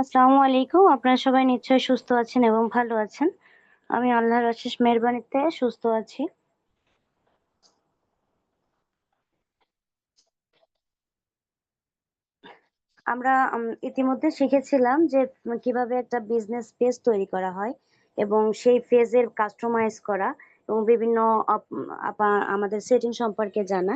আসসালামু আলাইকুম। আপনারা সবাই নিশ্চয়ই সুস্থ আছেন এবং ভালো আছেন। আমি আল্লাহর অশেষ মেহরবানিতে সুস্থ আছি। আমরা ইতিমধ্যে শিখেছিলাম যে কীভাবে একটা বিজনেস পেজ তৈরি করা হয় এবং সেই পেজের কাস্টমাইজ করা এবং বিভিন্ন আমাদের সেটিং সম্পর্কে জানা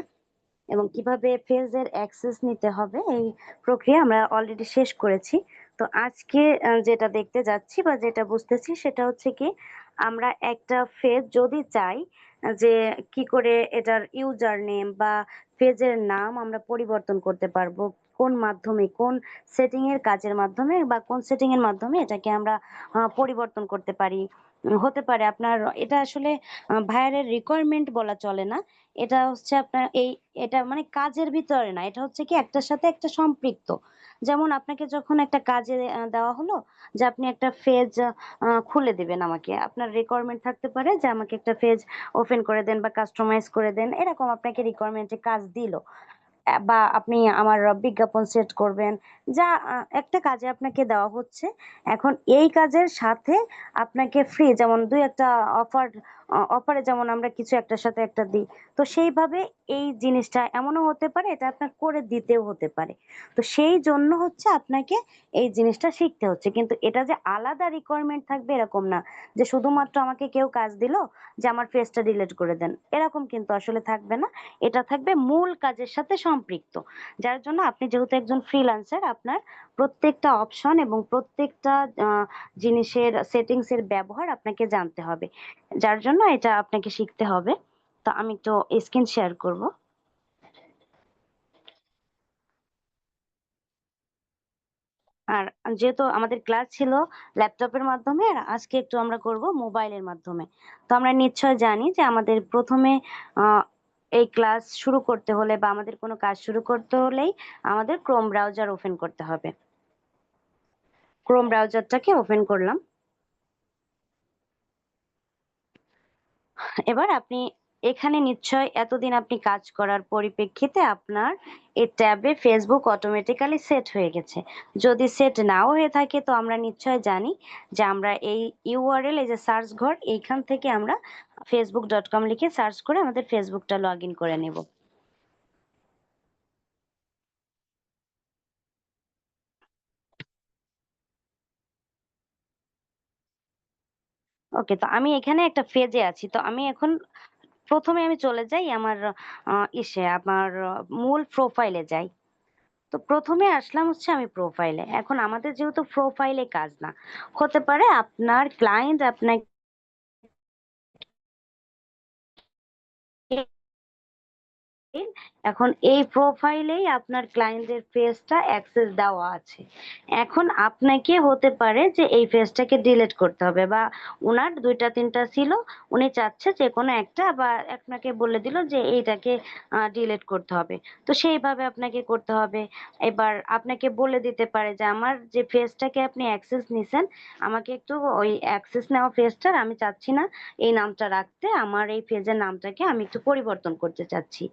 এবং কীভাবে পেজের অ্যাক্সেস নিতে হবে এই প্রক্রিয়া আমরা অলরেডি শেষ করেছি। তো আজকে যেটা দেখতে যাচ্ছি বা যেটা বুঝতেছি সেটা হচ্ছে কি, আমরা একটা ফেজ যদি চাই যে কি করে এটার ইউজার নেম বা পেজের নাম আমরা পরিবর্তন করতে পারব। কোন মাধ্যমে, কোন সেটিং এর কাজের মাধ্যমে বা কোন সেটিং এর মাধ্যমে এটাকে আমরা পরিবর্তন করতে পারি। হতে পারে আপনার, এটা আসলে ভাইয়ারের রিকোয়ারমেন্ট বলা চলে না। এটা হচ্ছে আপনার এই, এটা মানে কাজের ভিতরে না। এটা হচ্ছে কি একটার সাথে একটা সম্পৃক্ত। যেমন আপনাকে যখন একটা কাজে দেওয়া হলো যে আপনি একটা ফেজ খুলে দিবেন আমাকে। আপনার রিকোয়ারমেন্ট থাকতে পারে যে আমাকে একটা ফেজ ওপেন করে দেন বা কাস্টমাইজ করে দেন। এরকম আপনাকে রিকোয়ারমেন্টে কাজ দিল। বা আপনি আমার বিজ্ঞাপন সেট করবেন। যা একটা কাজে আপনাকে দেওয়া হচ্ছে। এখন এই কাজের সাথে আপনাকে ফ্রি যেমন দুই একটা অফার অফারে যেমন আমরা কিছু একটার সাথে একটা দিই। তো সেইভাবে এই জিনিসটা এমনও হতে পারে, এটা আপনার করে দিতেও হতে পারে। তো সেই জন্য হচ্ছে আপনাকে এই জিনিসটা শিখতে হচ্ছে। কিন্তু এটা যে আলাদা রিকোয়ারমেন্ট থাকবে এরকম না, যে শুধুমাত্র আমাকে কেউ কাজ দিল, যে আমার ফেসটা ডিলিট করে দেন। এরকম কিন্তু আসলে থাকবে না। এটা থাকবে মূল কাজের সাথে সম্পৃক্ত। যার জন্য আপনি যেহেতু একজন ফ্রিল্যান্সার আপনার প্রত্যেকটা অপশন এবং প্রত্যেকটা জিনিসের সেটিংস এর ব্যবহার আপনাকে জানতে হবে। যার জন্য এটা আপনাকে শিখতে হবে। তো আমি একটু স্ক্রিন শেয়ার করব। আর যেহেতু আমাদের ক্লাস ছিল ল্যাপটপের মাধ্যমে, আর আজকে একটু আমরা করব মোবাইলের মাধ্যমে। তো আমরা নিশ্চয় জানি যে আমাদের প্রথমে এই ক্লাস শুরু করতে হলে বা আমাদের কোনো কাজ শুরু করতে হলেই আমাদের ক্রোম ব্রাউজার ওপেন করতে হবে। ক্রোম ব্রাউজারটাকে ওপেন করলাম। এবার আপনি এখানে নিশ্চয় এতদিন আপনি কাজ করার পরিপ্রেক্ষিতে আপনার এই ট্যাবে ফেসবুক অটোমেটিক্যালি সেট হয়ে গেছে। যদি সেট নাও হয়ে থাকে তো আমরা নিশ্চয় জানি যে আমরা এই ইউআরএল এই যে সার্চ ঘর, এইখান থেকে আমরা ফেসবুক ডট কম লিখে সার্চ করে আমাদের ফেসবুকটা লগ ইন করে নেব। ওকে তো আমি এখানে একটা ফেজে আছি। তো আমি এখন প্রথমে আমি চলে যাই আমার ইসে, আমার মূল প্রোফাইলে যাই। তো প্রথমে আসলাম হচ্ছে আমি প্রোফাইলে এখন আমাদের যেহেতু প্রোফাইলে কাজ না, হতে পারে আপনার ক্লায়েন্ট আপনাকে এখন এই প্রোফাইলেই আপনার ক্লায়েন্টের ফেসটা অ্যাক্সেস দেওয়া আছে। এখন আপনাকে হতে পারে যে এই ফেসটাকে ডিলিট করতে হবে বা ওনার দুইটা, তিনটা ছিল, উনি চাচ্ছে যে কোনো একটা বা আপনাকে বলে দিল যে এইটাকে ডিলিট করতে হবে। তো সেইভাবে আপনাকে করতে হবে। এবার আপনাকে বলে দিতে পারে যে আমার যে ফেসটাকে আপনি অ্যাক্সেস নিছেন, আমাকে একটু ওই অ্যাক্সেস নেওয়া ফেসটার আমি চাচ্ছি না, এই নামটা রাখতে, আমার এই ফেজের নামটাকে আমি একটু পরিবর্তন করতে চাচ্ছি।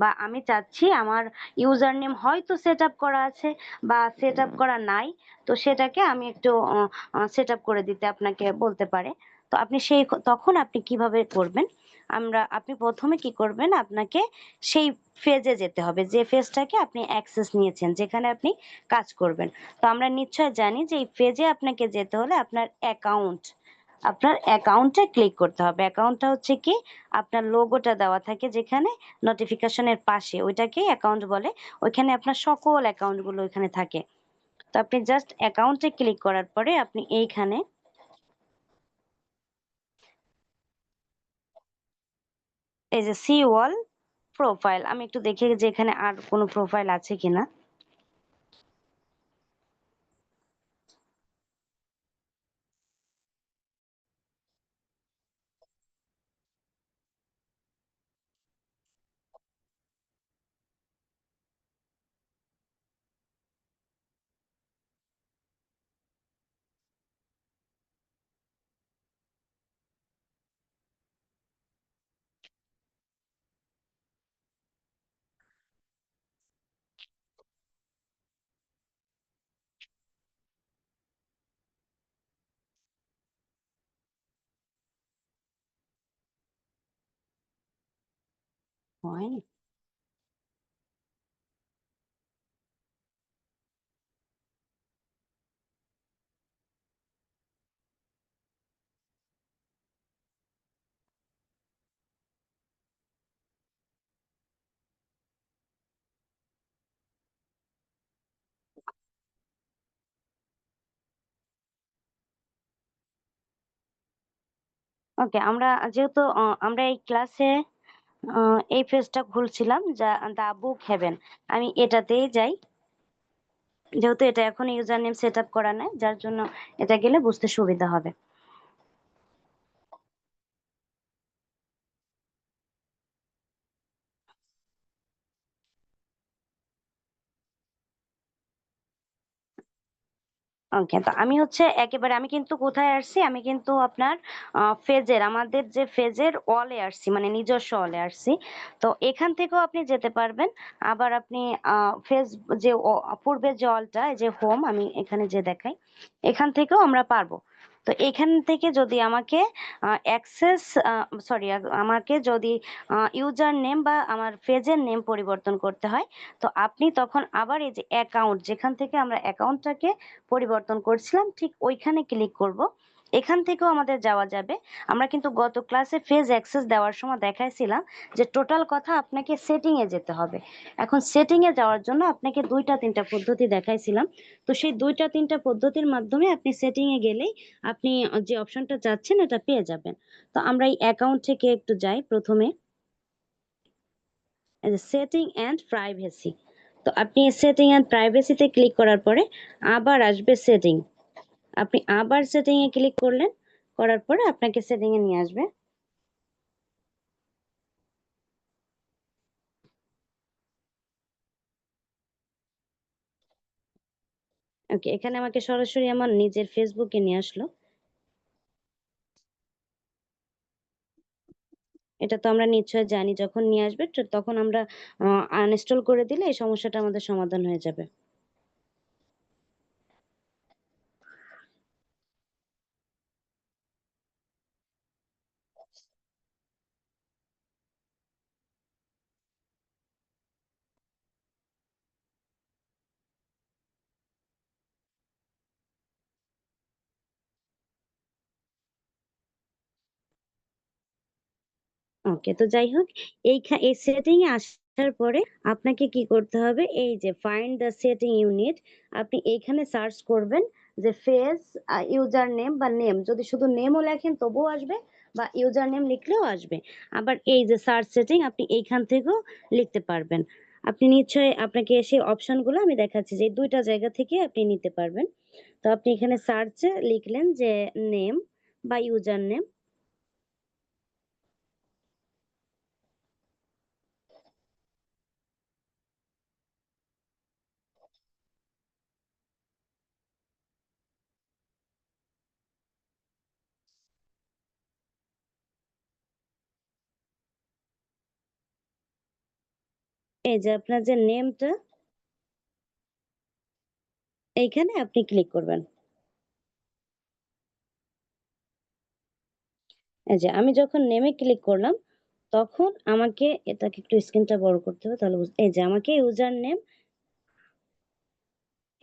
বা আমি চাচ্ছি আমার ইউজার নেম হয়তো সেট আপ করা আছে বা সেট আপ করা নাই, তো সেটাকে আমি একটু সেট আপ করে দিতে আপনাকে বলতে পারে। তো আপনি সেই তখন আপনি কীভাবে করবেন? আমরা, আপনি প্রথমে কি করবেন? আপনাকে সেই ফেজে যেতে হবে। যে ফেজটাকে আপনি অ্যাক্সেস নিয়েছেন, যেখানে আপনি কাজ করবেন। তো আমরা নিশ্চয় জানি যে এই ফেজে আপনাকে যেতে হলে আপনার অ্যাকাউন্ট আপনার অ্যাকাউন্টে ক্লিক করতে হবে। অ্যাকাউন্টটা হচ্ছে কি, আপনার লোগোটা দেওয়া থাকে যেখানে নোটিফিকেশনের পাশে। ওইটাকেই অ্যাকাউন্ট বলে। ওইখানে আপনার সকল অ্যাকাউন্টগুলো ওইখানে থাকে। তো আপনি জাস্ট অ্যাকাউন্টে ক্লিক করার পরে আপনি এইখানে এই যে সি ওয়াল প্রোফাইল আমি একটু দেখি যে এখানে আর কোনো প্রোফাইল আছে কিনা। হয়নি? ওকে আমরা যেহেতু আমরা এই ক্লাসে এই পেজটা খুলছিলাম যা দা বুক হেভেন। আমি এটাতেই যাই। যেহেতু এটা এখন ইউজার নেম সেট আপ করা নাই, যার জন্য এটা গেলে বুঝতে সুবিধা হবে। ওকে। তো আমি হচ্ছে একেবারে, আমি কিন্তু কোথায় আসছি? আমি কিন্তু আপনার ফেজের, আমাদের যে ফেজের অলে আসছি। মানে নিজস্ব অলে আসছি। তো এখান থেকেও আপনি যেতে পারবেন। আবার আপনি ফেজ যে পূর্বের যে অলটা যে হোম আমি এখানে যে দেখাই। এখান থেকেও আমরা পারব। তো এখান থেকে যদি আমাকে অ্যাক্সেস সরি আমাকে যদি ইউজার নেম বা আমার পেজের নেম পরিবর্তন করতে হয়, তো আপনি তখন আবার এই যে অ্যাকাউন্ট যেখান থেকে আমরা অ্যাকাউন্টটাকে পরিবর্তন করছিলাম ঠিক ওইখানে ক্লিক করব। এখান থেকেও আমাদের যাওয়া যাবে। আমরা কিন্তু গত ক্লাসে ফেজ অ্যাক্সেস দেওয়ার সময় দেখাইছিলাম যে টোটাল কথা আপনাকে সেটিং এ যেতে হবে। এখন সেটিং এ যাওয়ার জন্য আপনাকে দুইটা তিনটা পদ্ধতি দেখাইছিলাম। তো সেই ২ টা ৩ টা পদ্ধতির মাধ্যমে আপনি সেটিং এ গেলেই আপনি যে অপশনটা চাচ্ছেন এটা পেয়ে যাবেন। তো আমরা এই অ্যাকাউন্ট থেকে একটু যাই ১ম এ। Setting and privacy. তো আপনি সেটিং অ্যান্ড প্রাইভেসিতে ক্লিক করার পরে আবার আসবে সেটিং। আপনি আবার সেটিং এ ক্লিক করলেন। করার পরে আপনাকে সেটিং এ নিয়ে আসবে। ওকে, এখানে আমাকে সরাসরি আমার নিজের ফেসবুকে নিয়ে আসলো। এটা তো আমরা নিশ্চয়ই জানি যখন নিয়ে আসবে তখন আমরা আনইনস্টল করে দিলে এই সমস্যাটা আমাদের সমাধান হয়ে যাবে। ওকে, তো যাই হোক এইখা এই সেটিং এ আসার পরে আপনাকে কি করতে হবে? এই যে ফাইন্ড দ্য সেটিং ইউনিট আপনি এইখানে সার্চ করবেন যে ফেস ইউজার নেম বা নেম যদি শুধু নেমও লেখেন তবুও আসবে বা ইউজার নেম লিখলেও আসবে। আবার এই যে সার্চ সেটিং আপনি এইখান থেকেও লিখতে পারবেন। আপনি নিশ্চয়ই আপনাকে সেই অপশনগুলো আমি দেখাচ্ছি যে দুইটা জায়গা থেকে আপনি নিতে পারবেন। তো আপনি এখানে সার্চে লিখলেন যে নেম বা ইউজার নেম। এই যে আপনার যে নেমটা এইখানে আপনি ক্লিক করবেন। এই যে আমি যখন নেমে ক্লিক করলাম, তখন আমাকে এটাকে একটু স্ক্রিনটা বড় করতে হবে তাহলে এই যে আমাকে ইউজার নেম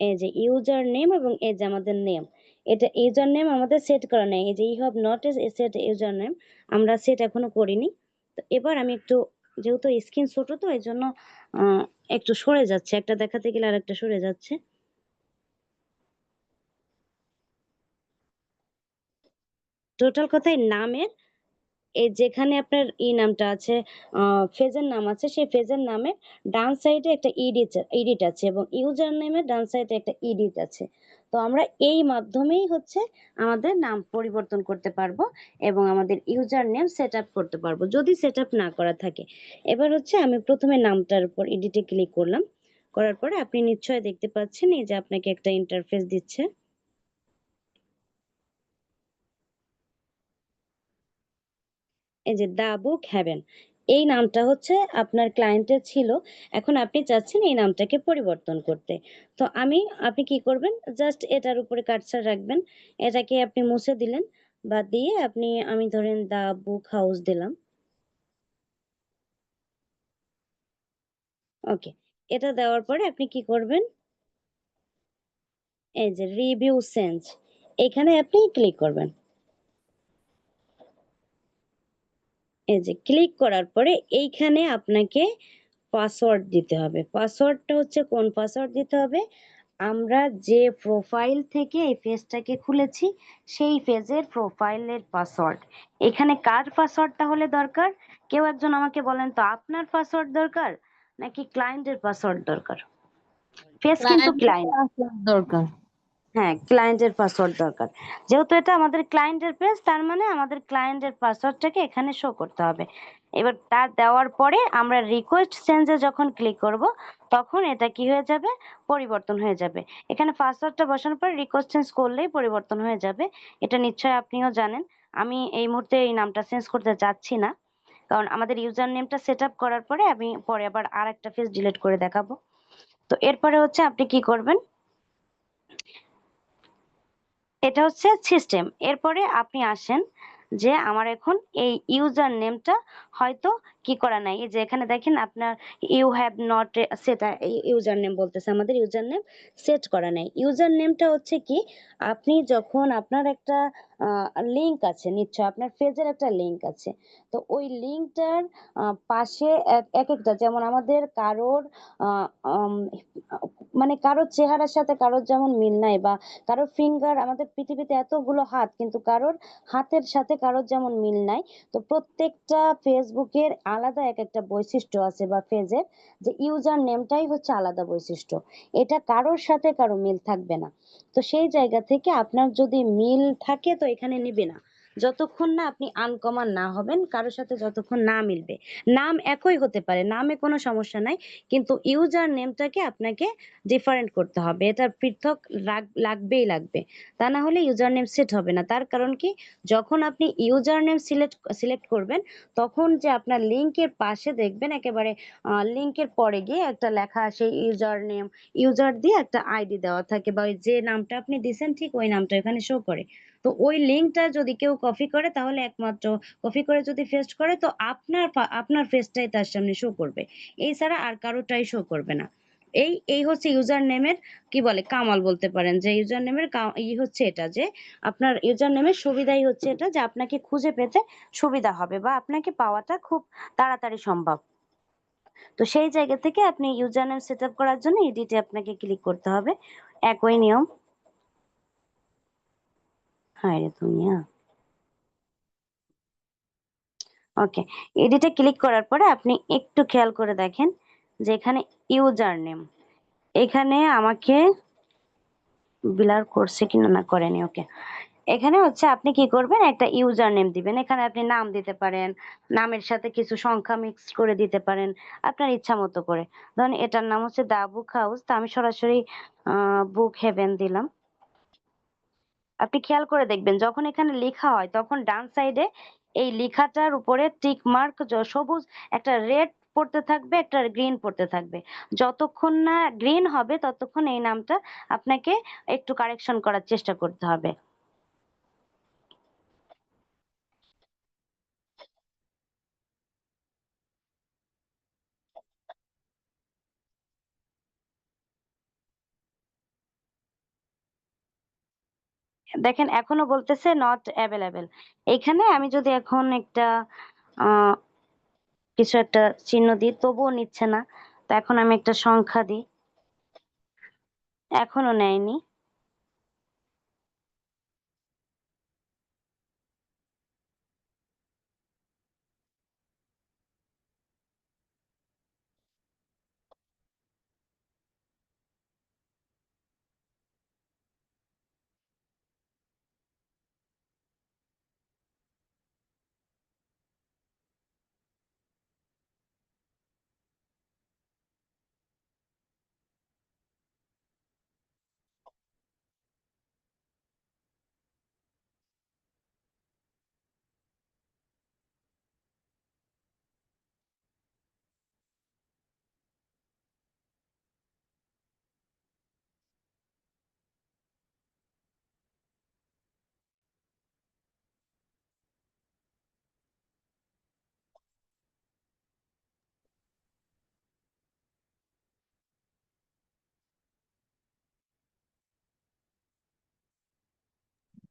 এই যে ইউজার নেম এবং এই যে আমাদের নেম। এটা ইউজার নেম আমাদের সেট করা নেই এই যে you have not a set user name আমরা সেট এখনও করিনি। তো এবার আমি একটু যেহেতু স্কিন ছোট তো এই জন্য একটু সরে যাচ্ছে। একটা দেখাতে গেলে আর একটা সরে যাচ্ছে। টোটাল কথাই নামের যেখানে আপনার ই নামটা আছে ফেজের নাম আছে, সেই ফেজের নামের ডান সাইডে একটা ইডিচ ইডিট আছে এবং ইউজার নেমের ডান সাইডে একটা ইডিট আছে। তো আমরা এই মাধ্যমেই হচ্ছে আমাদের নাম পরিবর্তন করতে পারব এবং আমাদের ইউজার নেম সেট আপ করতে পারব। যদি সেট আপ না করা থাকে। এবার হচ্ছে আমি প্রথমে নামটার উপর এডিটে ক্লিক করলাম। করার পরে আপনি নিশ্চয়ই দেখতে পাচ্ছেন এই যে আপনাকে একটা ইন্টারফেস দিচ্ছে। এই যে দ্য বুক হেভেন এই নামটা হচ্ছে আপনার ক্লায়েন্টের ছিল। এখন আপনি চাচ্ছেন এই নামটাকে পরিবর্তন করতে। তো আমি, আপনি কি করবেন? জাস্ট এটার উপরে কার্সার রাখবেন। এটাকে আপনি মুছে দিলেন বা দিয়ে আপনি, আমি ধরেন দ্য বুক হাউস দিলাম। ওকে। এটা দেওয়ার পরে আপনি কি করবেন? এই যে রিভিউ সেন্স, এখানে আপনি ক্লিক করবেন। এই যে ক্লিক করার পরে এইখানে আপনাকে পাসওয়ার্ড দিতে হবে। পাসওয়ার্ডটা হচ্ছে কোন পাসওয়ার্ড দিতে হবে? আমরা যে প্রোফাইল থেকে এই পেজটাকে খুলেছি সেই পেজের প্রোফাইলের পাসওয়ার্ড। এখানে কার পাসওয়ার্ড তাহলে দরকার? কেউ একজন আমাকে বলেন তো আপনার পাসওয়ার্ড দরকার নাকি ক্লায়েন্টের পাসওয়ার্ড দরকার? পেজ কিন্তু ক্লায়েন্ট দরকার হ্যাঁ, ক্লায়েন্টের পাসওয়ার্ড দরকার। যেহেতু এটা আমাদের ক্লায়েন্টের পেজ তার মানে আমাদের ক্লায়েন্টের পাসওয়ার্ডটাকে এখানে শো করতে হবে। এবার তা দেওয়ার পরে আমরা রিকোয়েস্ট চেঞ্জ যখন ক্লিক করব তখন এটা কি হয়ে যাবে? পরিবর্তন হয়ে যাবে। এখানে পাসওয়ার্ডটা বসানোর পর রিকোয়েস্ট চেঞ্জ করলেই পরিবর্তন হয়ে যাবে। এটা নিশ্চয়ই আপনিও জানেন। আমি এই মুহূর্তে এই নামটা চেঞ্জ করতে চাচ্ছি না। কারণ আমাদের ইউজার নেমটা সেট আপ করার পরে আমি পরে আবার আরেকটা পেজ ডিলিট করে দেখাবো। তো এরপরে হচ্ছে আপনি কি করবেন? এটা হচ্ছে সিস্টেম। এরপরে আপনি আসেন যে আমার এখন এই ইউজার নেমটা হয়তো কি করা নাই। যে এখানে দেখেন আপনার you have not set user name বলতেছে, আমাদের ইউজার নেম সেট করা নাই। ইউজার নেমটা হচ্ছে কি, আপনি যখন আপনার একটা আ লিঙ্ক আছে, নিশ্চয়ই আপনার পেজের একটা লিঙ্ক আছে। তো ওই লিঙ্কটার আ পাশে এক একেকটা যেমন আমাদের কারোর মানে কারোর চেহারার সাথে কারোর যেমন মিল নাই বা কারোর ফিঙ্গার আমাদের পৃথিবীতে এতগুলো হাত, কিন্তু কারোর হাতের সাথে কারোর যেমন মিল নাই। তো প্রত্যেকটা ফেসবুকের আলাদা এক একটা বৈশিষ্ট্য আছে বা পেজের যে ইউজার নেমটাই হচ্ছে আলাদা বৈশিষ্ট্য। এটা কারোর সাথে কারও মিল থাকবে না। তো সেই জায়গা থেকে আপনার যদি মিল থাকে, তো এখানে নিবে না। যতক্ষণ না আপনি আনকমন না হবেন, কারও সাথে যতক্ষণ না মিলবে। নাম একই হতে পারে, নামে কোনো সমস্যা নাই। কিন্তু ইউজার নেমটাকে আপনাকে ডিফারেন্ট করতে হবে। এটা পৃথক লাগ লাগবেই লাগবে। তা না হলে ইউজার নেম সেট হবে না। তার কারণ কি? যখন আপনি ইউজার নেম সিলেক্ট সিলেক্ট করবেন, তখন যে আপনার লিঙ্কের পাশে দেখবেন একেবারে লিঙ্কের পরে গিয়ে একটা লেখা আসে ইউজার নেম, ইউজার দিয়ে একটা আইডি দেওয়া থাকে বা ওই যে নামটা আপনি দিছেন ঠিক ওই নামটা এখানে শো করে। তো ওই লিঙ্কটা যদি কেউ কপি করে তাহলে একমাত্র কপি করে যদি ফেস্ট করে তো আপনার আপনার ফেসটাই তার সামনে শো করবে। এছাড়া আর কারোটাই শো করবে না। এই, এই হচ্ছে ইউজার নেমের কি বলে কামাল বলতে পারেন যে ইউজার নেমের ই হচ্ছে এটা যে আপনার ইউজার নেমের সুবিধাই হচ্ছে এটা যে আপনাকে খুঁজে পেতে সুবিধা হবে বা আপনাকে পাওয়াটা খুব তাড়াতাড়ি সম্ভব। তো সেই জায়গা থেকে আপনি ইউজার নেম সেটআপ করার জন্য এডিটে আপনাকে ক্লিক করতে হবে। একই নিয়ম। হায়রে দুনিয়া! ওকে। এডিটে ক্লিক করার পরে আপনি একটু খেয়াল করে দেখেন যে এখানে ইউজার নেম। এখানে আমাকে ব্লার করছে কিনা না করেনি ওকে। এখানে হচ্ছে আপনি কি করবেন, একটা ইউজার নেম দিবেন। এখানে আপনি নাম দিতে পারেন। নামের সাথে কিছু সংখ্যা মিক্সড করে দিতে পারেন। আপনার ইচ্ছা মতো করে। ধরেন এটার নাম হচ্ছে দ্য বুক হাউস। তো আমি সরাসরি বুক হেভেন দিলাম। আপনি খেয়াল করে দেখবেন যখন এখানে লেখা হয় তখন ডান সাইডে এই লেখাটার উপরে টিক মার্ক সবুজ একটা রেড পড়তে থাকবে, একটা গ্রিন পড়তে থাকবে। যতক্ষণ না গ্রিন হবে ততক্ষণ এই নামটা আপনাকে একটু কারেকশন করার চেষ্টা করতে হবে। দেখেন, এখনও বলতেছে নট অ্যাভেলেবেল এখানে আমি যদি এখন একটা কিছু একটা চিহ্ন দিই, তবুও নিচ্ছে না। তো এখন আমি একটা সংখ্যা দিই। এখনও নেয়নি।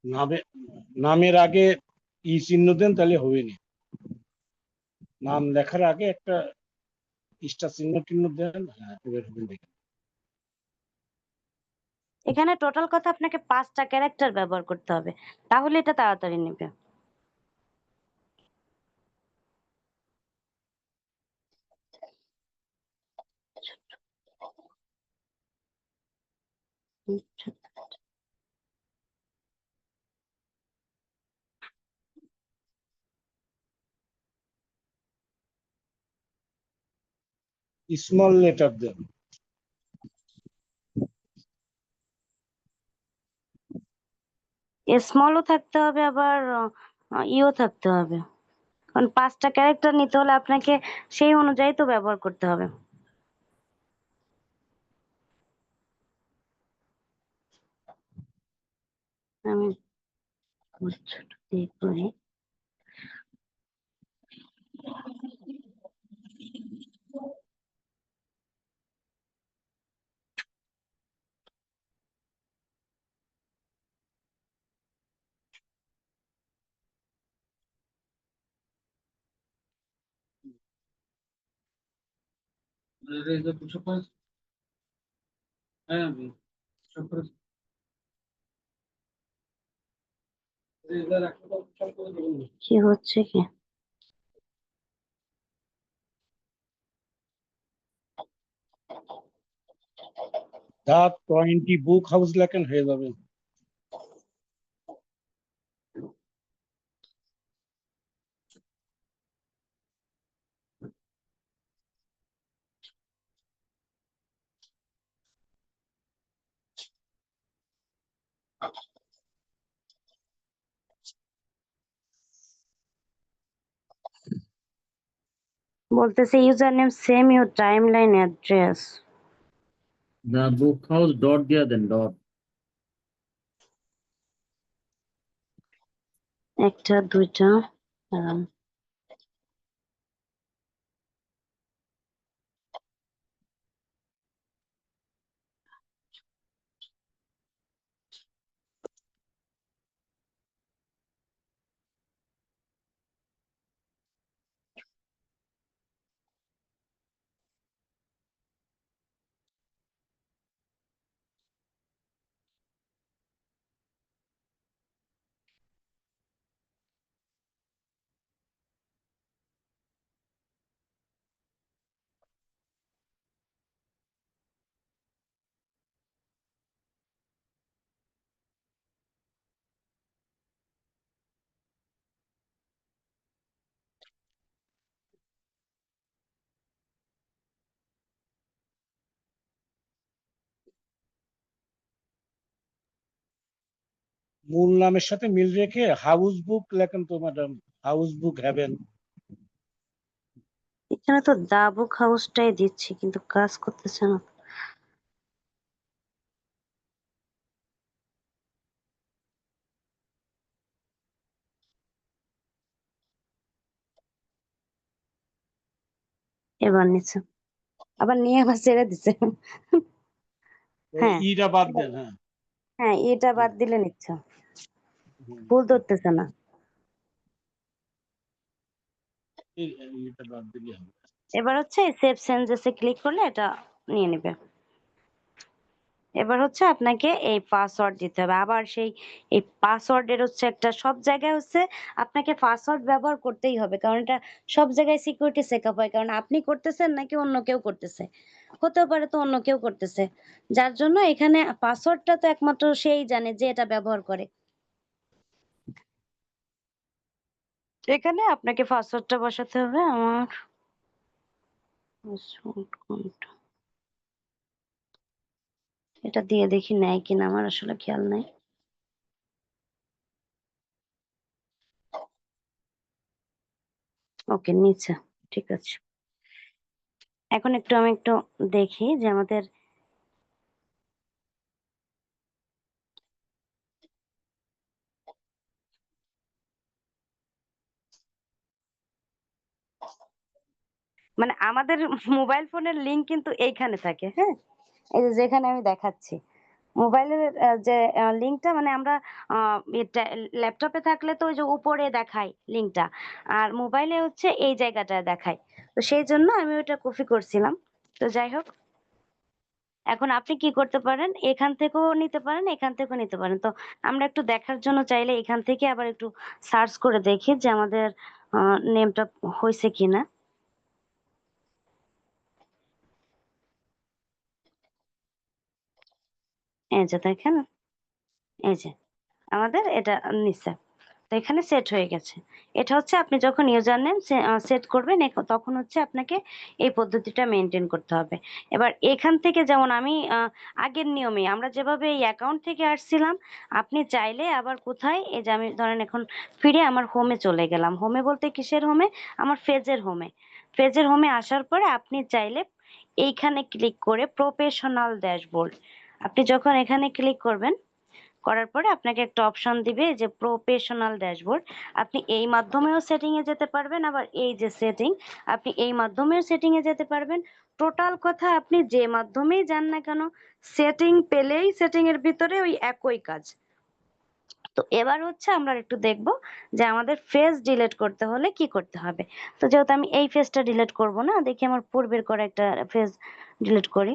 নামে, নামের আগে ই চিহ্ন দেন, তাহলে হবে না নাম লেখার আগে একটা স্টার চিহ্ন টিহ্ন দেন হ্যাঁ হবে এখানে টোটাল কথা আপনাকে পাঁচটা ক্যারেক্টার ব্যবহার করতে হবে। তাহলে এটা তাড়াতাড়ি নেবে। স্মল লেটার দেন স্মলও থাকতে হবে, আবার ইও থাকতে হবে। কারণ পাঁচটা ক্যারেক্টার নিতে হলে আপনাকে সেই অনুযায়ী তো ব্যবহার করতে হবে। আমি ছোট দিয়ে করি কি হচ্ছে কি দা টোয়েন্টি বুক হাউস লেখেন হয়ে যাবে বলতেছে user name same your timeline address The book house dot দিয়া দেন dot. একটা দুইটা মূল নামের সাথে মিল রেখে হাউস বুক লেখেন তো ম্যাডাম হাউস বুক হ্যাভেন এখানে তো দা বুক হাউসটাই দিচ্ছি কিন্তু কাজ করতেছে না। এবার নিচ্ছে। আবার নিয়ে আবার ছেড়ে দিচ্ছে। হ্যাঁ। ইটা বাদ দেন হ্যাঁ। হ্যাঁ এটা বাদ দিলে নিচ্ছ। ভুল ধরতেছে না। এবার হচ্ছে সেভ চেঞ্জেসে ক্লিক করলে এটা নিয়ে নেবে। এবার হচ্ছে আপনাকে এই পাসওয়ার্ড দিতে হবে। আবার সেই, এই পাসওয়ার্ডের হচ্ছে একটা সব জায়গায় হচ্ছে আপনাকে পাসওয়ার্ড ব্যবহার করতেই হবে। কারণ এটা সব জায়গায় সিকিউরিটি চেকআপ হয়। কারণ আপনি করতেছেন নাকি অন্য কেউ করতেছে? হতেও পারে তো অন্য কেউ করতেছে। যার জন্য এখানে পাসওয়ার্ডটা তো একমাত্র সেই জানে যে এটা ব্যবহার করে। এখানে আপনাকে পাসওয়ার্ডটা বসাতে হবে। আমার কোনটা? এটা দিয়ে দেখি নেয় কিনা, আমার আসলে খেয়াল নাই। ওকে, নিচে, ঠিক আছে। এখন একটু আমি একটু দেখি যে আমাদের মানে আমাদের মোবাইল ফোনের লিংক কিন্তু এইখানে থাকে হ্যাঁ? এই যে যেখানে আমি দেখাচ্ছি। মোবাইলের যে লিঙ্কটা মানে আমরা ল্যাপটপে থাকলে তো ওই যে উপরে দেখায় লিঙ্কটা। আর মোবাইলে হচ্ছে এই জায়গাটা দেখায় তো সেই জন্য আমি ওটা কপি করছিলাম। তো যাই হোক। এখন আপনি কি করতে পারেন? এখান থেকেও নিতে পারেন, এখান থেকেও নিতে পারেন। তো আমরা একটু দেখার জন্য চাইলে এখান থেকে আবার একটু সার্চ করে দেখি যে আমাদের নেমটা হয়েছে কিনা। এই যে দেখেন, এই যে আমাদের এটা নিচে। তো এখানে সেট হয়ে গেছে। এটা হচ্ছে আপনি যখন ইউজার নেম সেট করবেন তখন হচ্ছে আপনাকে এই পদ্ধতিটা মেনটেন করতে হবে। এবার এখান থেকে যেমন আমি আগের নিয়মে আমরা যেভাবে এই অ্যাকাউন্ট থেকে আসছিলাম, আপনি চাইলে আবার কোথায়, এই যে আমি ধরেন এখন ফিরে আমার হোমে চলে গেলাম। হোমে বলতে কিসের হোমে আমার ফেজের হোমে ফেজের হোমে আসার পরে আপনি চাইলে এইখানে ক্লিক করে প্রফেশনাল ড্যাশবোর্ড আপনি যখন এখানে ক্লিক করবেন, করার পরে আপনাকে একটা অপশন দিবে যে প্রফেশনাল ড্যাশবোর্ড আপনি এই মাধ্যমেও সেটিং এ যেতে পারবেন, আবার এই যে সেটিং আপনি এই মাধ্যমেও সেটিং এ যেতে পারবেন। টোটাল কথা আপনি যে মাধ্যমেই যান না কেন সেটিং পেলেই সেটিং এর ভিতরে ওই একই কাজ। তো এবার হচ্ছে আমরা একটু দেখব যে আমাদের ফেজ ডিলিট করতে হলে কি করতে হবে। তো যেহেতু আমি এই ফেজটা ডিলিট করব না, দেখি আমার পূর্বের করা একটা ফেজ ডিলিট করি।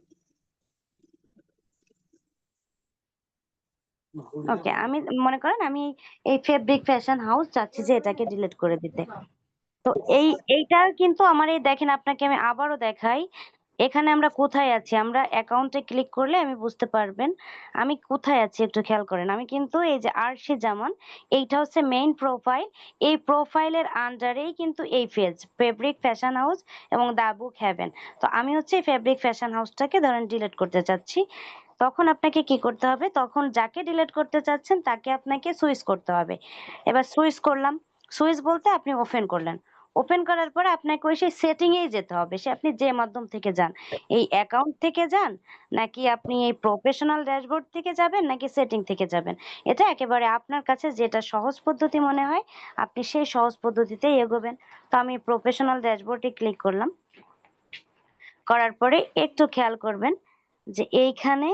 ওকে আমি মনে করেন আমি এই ফেব্রিক ফ্যাশন হাউস চাচ্ছি যে এটাকে ডিলিট করে দিতে। তো এই, এইটা কিন্তু আমার এই দেখেন আপনাকে আমি আবারও দেখাই। এখানে আমরা কোথায় আছি? আমরা অ্যাকাউন্টে ক্লিক করলে আমি বুঝতে পারবেন। আমি কোথায় আছি একটু খেয়াল করেন। আমি কিন্তু এই যে আরশি জামান, এইটা হচ্ছে মেইন প্রোফাইল এই প্রোফাইলের আন্ডারেই কিন্তু এই ফেজ ফেব্রিক ফ্যাশন হাউস এবং দা বুক হ্যাভেন তো আমি হচ্ছে এই ফেব্রিক ফ্যাশন হাউসটাকে ধরেন ডিলিট করতে চাচ্ছি। তখন আপনাকে কি করতে হবে? তখন যাকে ডিলিট করতে চাচ্ছেন তাকে আপনাকে সুইচ করতে হবে। এবার সুইচ করলাম। সুইচ বলতে আপনি ওপেন করলেন। ওপেন করার পরে আপনাকে ওই সেই সেটিংয়েই যেতে হবে। সে আপনি যে মাধ্যম থেকে যান, এই অ্যাকাউন্ট থেকে যান, নাকি আপনি এই প্রফেশনাল ড্যাশবোর্ড থেকে যাবেন, নাকি সেটিং থেকে যাবেন? এটা একেবারে আপনার কাছে যেটা সহজ পদ্ধতি মনে হয়, আপনি সেই সহজ পদ্ধতিতেই এগোবেন। তো আমি প্রফেশনাল ড্যাশবোর্ডে ক্লিক করলাম। করার পরে একটু খেয়াল করবেন যে এইখানে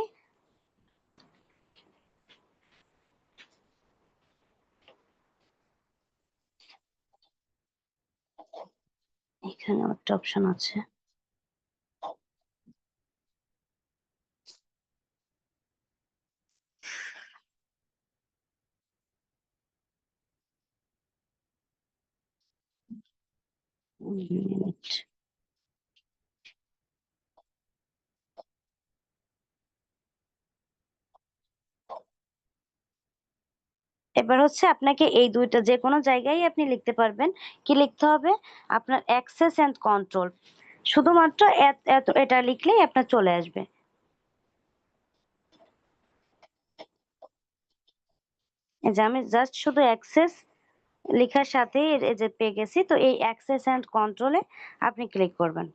এখানে একটা অপশন আছে। মিনিট এবার হচ্ছে আপনাকে এই দুইটা যে কোনো জায়গায় আপনি লিখতে পারবেন। কি লিখতে হবে? আপনার অ্যাক্সেস এন্ড কন্ট্রোল শুধুমাত্র এটা লিখলেই আপনার চলে আসবে। যে আমি জাস্ট শুধু অ্যাক্সেস লেখার সাথে যে পেয়ে গেছি। তো এই অ্যাক্সেস এন্ড কন্ট্রোলে আপনি ক্লিক করবেন।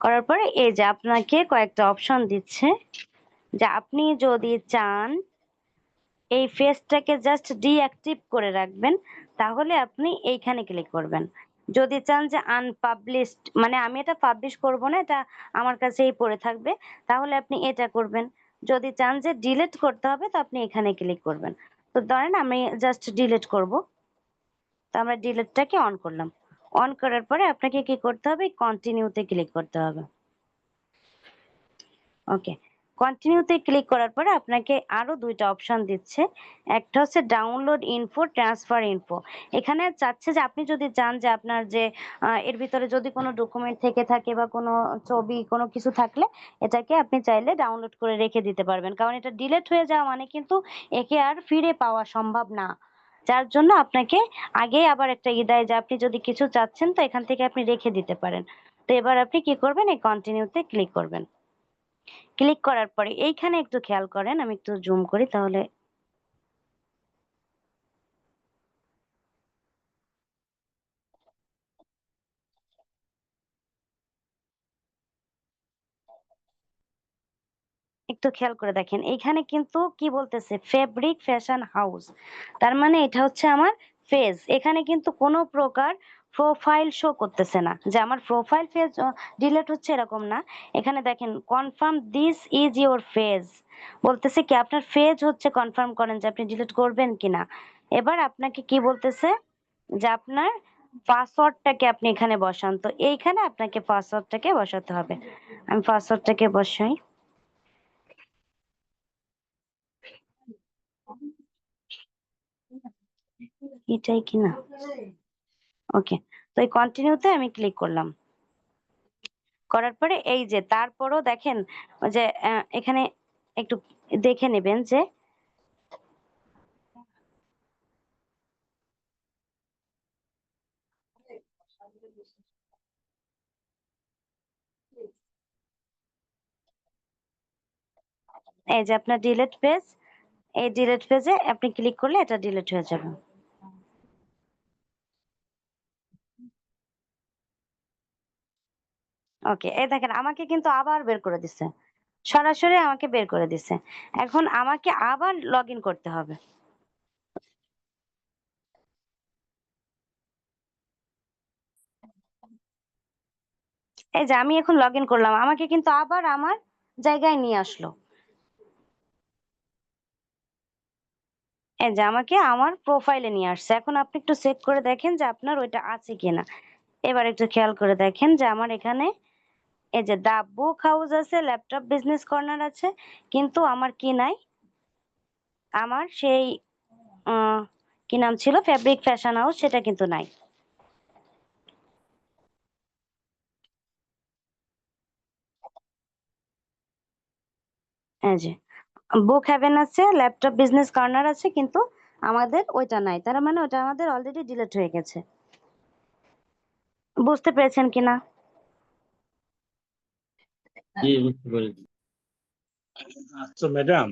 করার পরে এই যে আপনাকে কয়েকটা অপশন দিচ্ছে। যে আপনি যদি চান এই ফেসটাকে জাস্ট ডিঅ্যাক্টিভ করে রাখবেন, তাহলে আপনি এইখানে ক্লিক করবেন। যদি চান যে আনপাবলিশড মানে আমি এটা পাবলিশ করব না, এটা আমার কাছেই পড়ে থাকবে, তাহলে আপনি এটা করবেন। যদি চান যে ডিলিট করতে হবে, তো আপনি এখানে ক্লিক করবেন। তো ধরেন আমি জাস্ট ডিলিট করব। তো আমরা ডিলিটটাকে অন করলাম। অন করার পরে আপনাকে কি করতে হবে? কন্টিনিউতে ক্লিক করতে হবে। ওকে কন্টিনিউতে ক্লিক করার পরে আপনাকে আরও দুইটা অপশন দিচ্ছে। একটা হচ্ছে ডাউনলোড ইনফো ট্রান্সফার ইনফো এখানে চাচ্ছে যে আপনি যদি চান যে আপনার যে এর ভিতরে যদি কোনো ডকুমেন্ট থেকে থাকে বা কোনো ছবি, কোনো কিছু থাকলে এটাকে আপনি চাইলে ডাউনলোড করে রেখে দিতে পারবেন। কারণ এটা ডিলিট হয়ে যাওয়া মানে কিন্তু একে আর ফিরে পাওয়া সম্ভব না। যার জন্য আপনাকে আগে আবার একটা ই দেয় যে আপনি যদি কিছু চাচ্ছেন তো এখান থেকে আপনি রেখে দিতে পারেন। তো এবার আপনি কি করবেন? এই কন্টিনিউতে ক্লিক করবেন। ক্লিক করার পরে এইখানে একটু খেয়াল করেন, আমি একটু জুম করি তাহলে একটু খেয়াল করে দেখেন। এইখানে কিন্তু কি বলতেছে? ফেব্রিক ফ্যাশন হাউস তার মানে এটা হচ্ছে আমার ফেজ এখানে কিন্তু কোনো প্রকার প্রোফাইল শো করতেছে না। যে আমার প্রোফাইল ফেজ ডিলেট হচ্ছে এরকম না। এখানে দেখেন confirm this is your page বলতেছে কি, আপনার ফেজ হচ্ছে কনফার্ম করেন যে আপনি ডিলিট করবেন কিনা। এবার আপনাকে কি বলতেছে? যে আপনার পাসওয়ার্ডটাকে আপনি এখানে বসান। তো এইখানে আপনাকে পাসওয়ার্ডটাকে বসাতে হবে। আমি পাসওয়ার্ডটাকে বসাই। এটাই কি না? ওকে তো এই কন্টিনিউতে আমি ক্লিক করলাম। করার পরে এই যে, তারপরও দেখেন যে এখানে একটু দেখে নেবেন যে এই যে আপনার ডিলেট পেজ এই ডিলেট পেজে আপনি ক্লিক করলে এটা ডিলিট হয়ে যাবে। ওকে এই দেখেন, আমাকে কিন্তু আবার বের করে দিছে। সরাসরি আমাকে বের করে দিছে। এখন আমাকে আবার লগ ইন করতে হবে। এই যে আমি এখন লগ ইন করলাম, আমাকে কিন্তু আবার আমার জায়গায় নিয়ে আসলো। এই যে আমাকে আমার প্রোফাইলে নিয়ে আসছে। এখন আপনি একটু চেক করে দেখেন যে আপনার ওইটা আছে কিনা। এবার একটু খেয়াল করে দেখেন যে আমার এখানে এই যে দা বুক হাউস আছে, ল্যাপটপ বিজনেস কর্নার আছে, কিন্তু আমার কি নাই? আমার সেই কি নাম ছিল? ফ্যাব্রিক ফ্যাশন হাউস, সেটা কিন্তু নাই। যে, বুক হ্যাভেন আছে, ল্যাপটপ বিজনেস কর্নার আছে, কিন্তু আমাদের ওইটা নাই। তার মানে ওটা আমাদের অলরেডি ডিলিট হয়ে গেছে। বুঝতে পেরেছেন কিনা? জি বুঝতে পেরেছি আচ্ছা ম্যাডাম